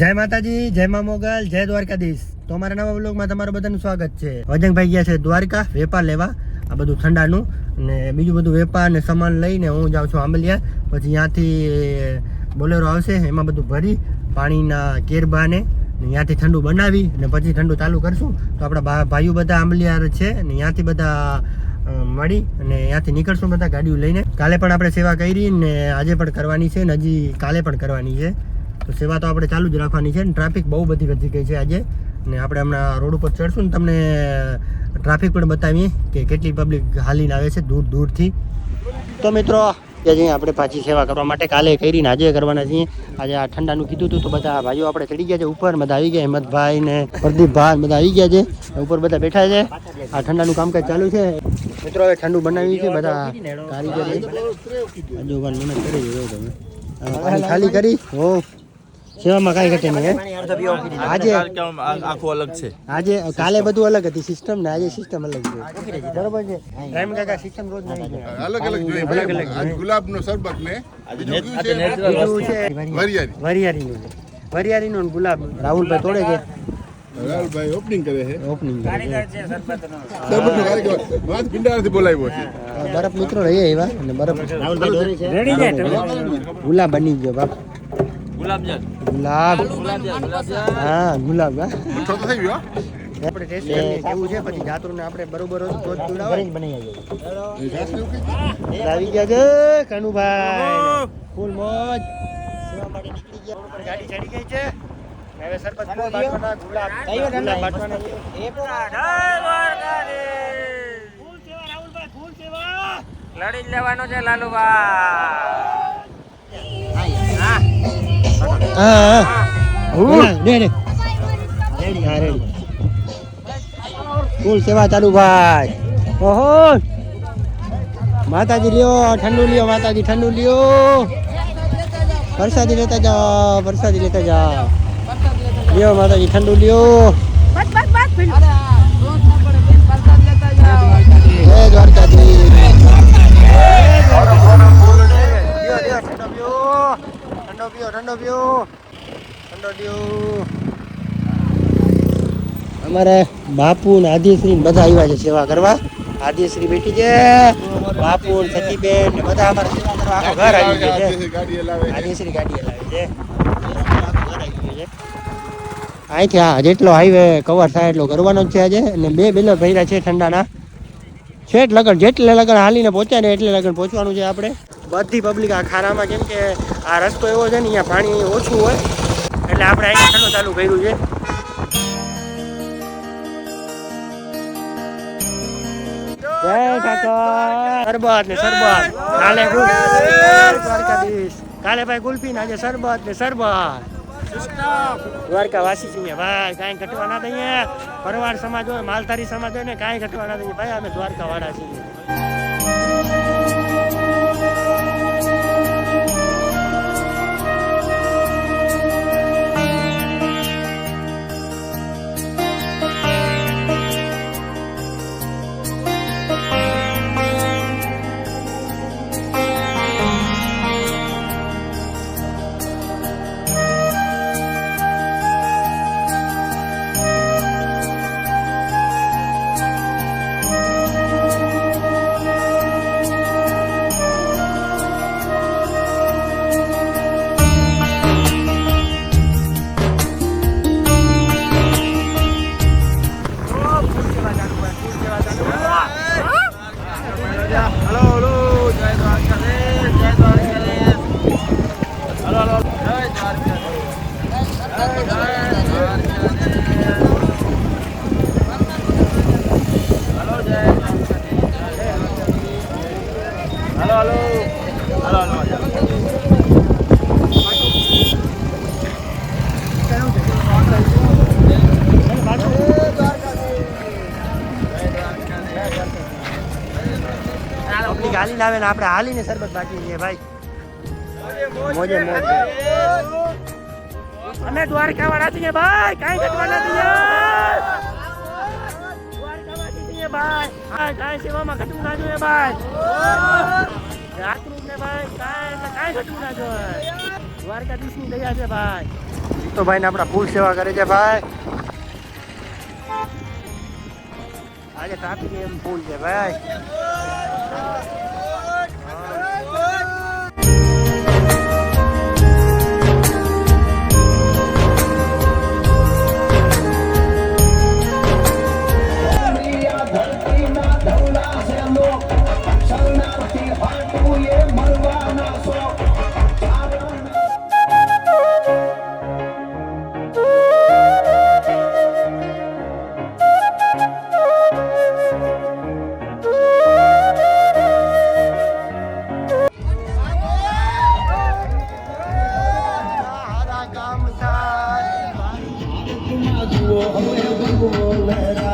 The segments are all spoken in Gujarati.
જય માતાજી, જય મા મોગલ, જય દ્વારકાધીશ. તો અમારા નવા બ્લોગમાં તમારું બધાનું સ્વાગત છે. વજંગભાઈ ગયા છે દ્વારકા, વેપાર લેવા, આ બધું ઠંડાનું. ને બીજું બધું વેપાર ને સામાન લઈને હું જાઉં છું આંબલિયા. પછી ત્યાંથી બોલેરો આવશે, એમાં બધું ભરી, પાણીના કેરબાને ત્યાંથી ઠંડુ બનાવી, ને પછી ઠંડુ ચાલુ કરશું. તો આપણા ભાઈઓ બધા આંબલિયા છે, ને ત્યાંથી બધા મળી, અને ત્યાંથી નીકળશું બધા ગાડીઓ લઈને. કાલે પણ આપણે સેવા કરી, ને આજે પણ કરવાની છે, ને હજી કાલે પણ કરવાની છે. તો સેવા તો આપણે ચાલુ જ રાખવાની છે ને ટ્રાફિક બહુ બધી વધી ગઈ છે આજે. ને આપણે હમણાં રોડ ઉપર ચડશું ને તમને ટ્રાફિક પણ બતાવીએ કે કેટલી પબ્લિક હાલીને આવે છે દૂર દૂરથી. તો મિત્રો આજે આપણે પાછી સેવા કરવા માટે. કાલે કરીને આજે કરવાના છીએ. આજે આ ઠંડાનું કીધું હતું તો બધા ભાઈઓ આપણે ચડી ગયા છે ઉપર. બધા આવી ગયા. હિંમતભાઈ ને પ્રદીપભાઈ બધા આવી ગયા છે. ઉપર બધા બેઠા છે. આ ઠંડાનું કામકાજ ચાલુ છે. મિત્રો, હવે ઠંડુ બનાવ્યું છે. બધા કારીગર. મહેનત કરી તમે. ખાલી કરી. હો. સેવામાં કાંઈ ઘટે નહીં આજે આખું અલગ છે. આજે કાલે બધું અલગ હતી સિસ્ટમ ને આજે સિસ્ટમ અલગ છે. બરોબર છે? રામ કાકા સિસ્ટમ રોજ અલગ અલગ અલગ અલગ ગુલાબ ગુલાબનો શરબત ને વરિયારી નું વરિયાળીનું ને ગુલાબ રાહુલભાઈ તોડે છે? રાહુલભાઈ ઓપનિંગ કરે છે. ઓપનિંગ શરબતનો. કાર્યક્રમ વાત ભીંડારાથી બોલાવ્યો છે. બરફ મિત્રો રહી એવા અને બરફ રાહુલભાઈ રેડી જાય ગુલાબ બની ગયો બાપ. ગુલાબ હા ગુલાબ હા. મીઠો તો થઈ ગયો આપણે ટેસ્ટ કેવું છે પછી જાતરુને આપણે બરોબર જ તો? આવી ગયા છે કનુભાઈ. ફૂલ મોજ. સેવા માટે નીકળી ગયા. ગાડી ચડી ગઈ છે. હવે સરપંચ ફૂલ બાટવાના ગુલાબ. લડી લેવાનો છે લાલુભાઈ હા બોલા, દે દે રેડી હા રેડી ફૂલ સેવા ચાલુ ભાઈ ઓહો માતાજી લ્યો ઠંડુ લ્યો માતાજી ઠંડુ લ્યો પ્રસાદી લેતા જાઓ પ્રસાદી લેતા જાઓ લ્યો માતાજી ઠંડુ લ્યો જય દ્વારકાધીશ લ્યો, લ્યો, ઠંડો પીઓ. ઠંડો પીઓ, ઠંડો પીઓ. અમારે બાપુ ને આદિશ્રી ને બધા આવ્યા છે સેવા કરવા. આદિશ્રી બેઠી છે બાપુ ને સતીબેન ને બધા અમારે સેવા કરવા. આખો ઘર આવી ગયો છે. આદિશ્રી ગાડી લાવે છે. આદિશ્રી ગાડી હલાવે છે. આખું ઘર આવી ગયું છે. અહીંથી હા જેટલો હાઈવે કવર થાય એટલો કરવાનો જ છે આજે. અને બે બેલો ભર્યા છે ઠંડાના. છેટ લગન જેટલે લગન હાલીને પહોંચ્યા ને એટલે લગન પહોંચવાનું છે આપણે. બધી પબ્લિક આ ખારામાં કેમ કે આ રસ્તો એવો છે ને, અહીંયા પાણી ઓછું હોય. એટલે આપણે અહીંયા ચાલુ કર્યું છે. સરબત ને સરબત. કાલે દ્વારકાધીશ. કાલે ભાઈ ગુલ્ફી આજે સરબત ને સરબત. દ્વારકા વાસી છીએ. ભાઈ, કાંઈ ઘટવા ના દઈએ. સમાજ હોય, માલધારી સમાજ ને, કાંઈ ઘટવા ના દઈએ. ભાઈ, અમે દ્વારકા વાળા છીએ. પબ્લિક હાલીને આવે ને આપણે હાલીને સરબત બાકી છીએ ભાઈ. મોજે, મોજ. અમે દ્વારકા વાળા છીએ ભાઈ, કાંઈ ઘટવા નથી ભાઈ, કાંઈ સેવામાં ઘટવું ના જોઈએ ભાઈ. રાતરૂપ ને ભાઈ, કાંઈ કાંઈ ઘટવું ના જોઈએ. દ્વારકાધીશની દયા છે ભાઈ. તો ભાઈને આપણા ફૂલ સેવા કરે છે ભાઈ. આજે ટ્રાફિક એમ ફૂલ છે ભાઈ. થાય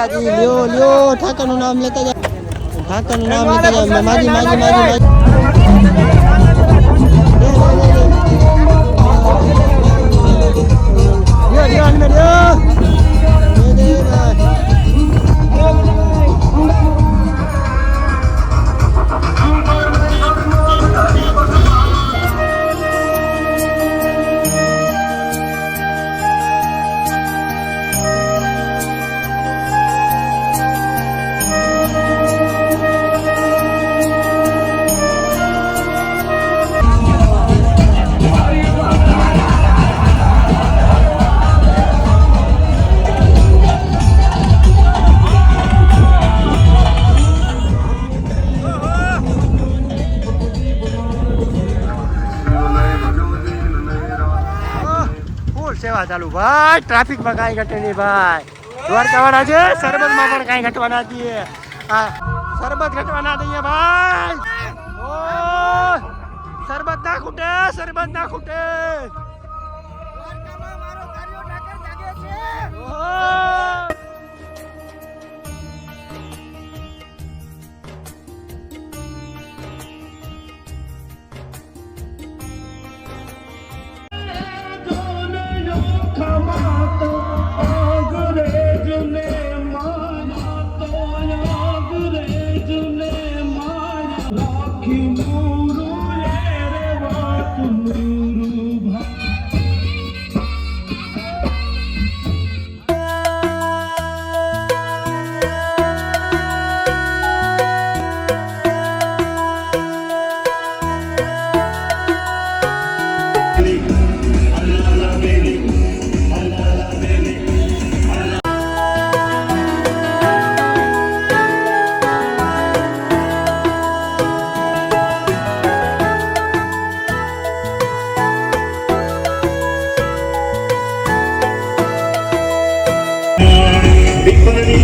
માતાજી લ્યો લ્યો ઠાકરનું નામ લેતા જાઓ. ઠાકરનું નામ લેતા જાઓ. માજી માજી માજી માજી. સેવા ચાલુ. ભાઈ ટ્રાફિકમાં કાંઈ ઘટે નહીં ભાઈ. દ્વારકાવાળા છે સરબતમાં પણ કાંઈ ઘટવાના દઈએ. હા સરબત ઘટવાના દઈએ ભાઈ. ઓ સરબત ના ખૂટે સરબત ના ખૂટે. માનતો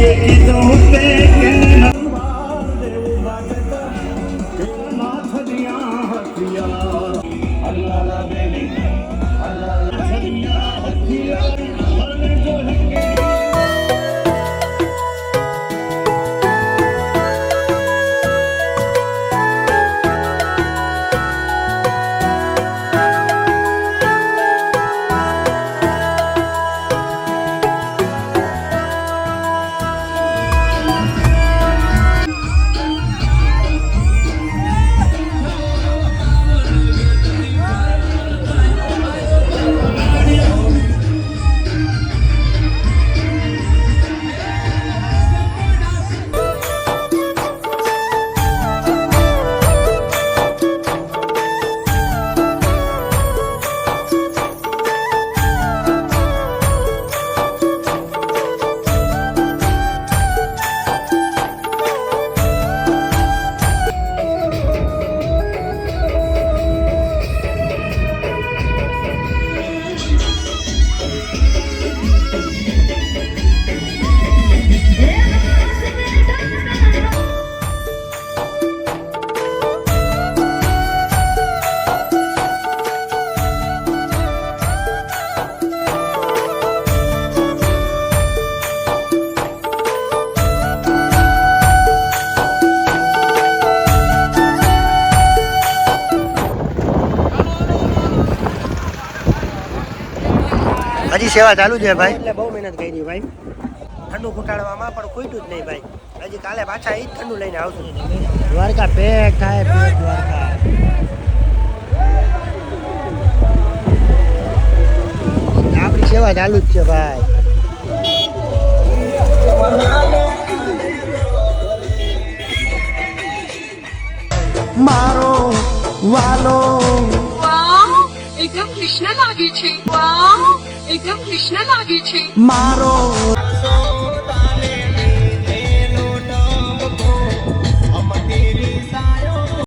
Yeah, it's all fake and all હજી સેવા ચાલુ છે ભાઈ. એટલે બહુ મહેનત કરી ભાઈ. ઠંડુ ઘટાડવામાં પણ ખૂટ્યું જ નહીં ભાઈ. હજી કાલે પાછા એ જ ઠંડુ લઈને આવશું. દ્વારકા પેક થાય પેક દ્વારકા. આપણી સેવા ચાલુ જ છે ભાઈ. મારો વાલો. એકદમ કૃષ્ણ લાગે છે. વાવ. એકદમ કૃષ્ણ લાગે છે. મારો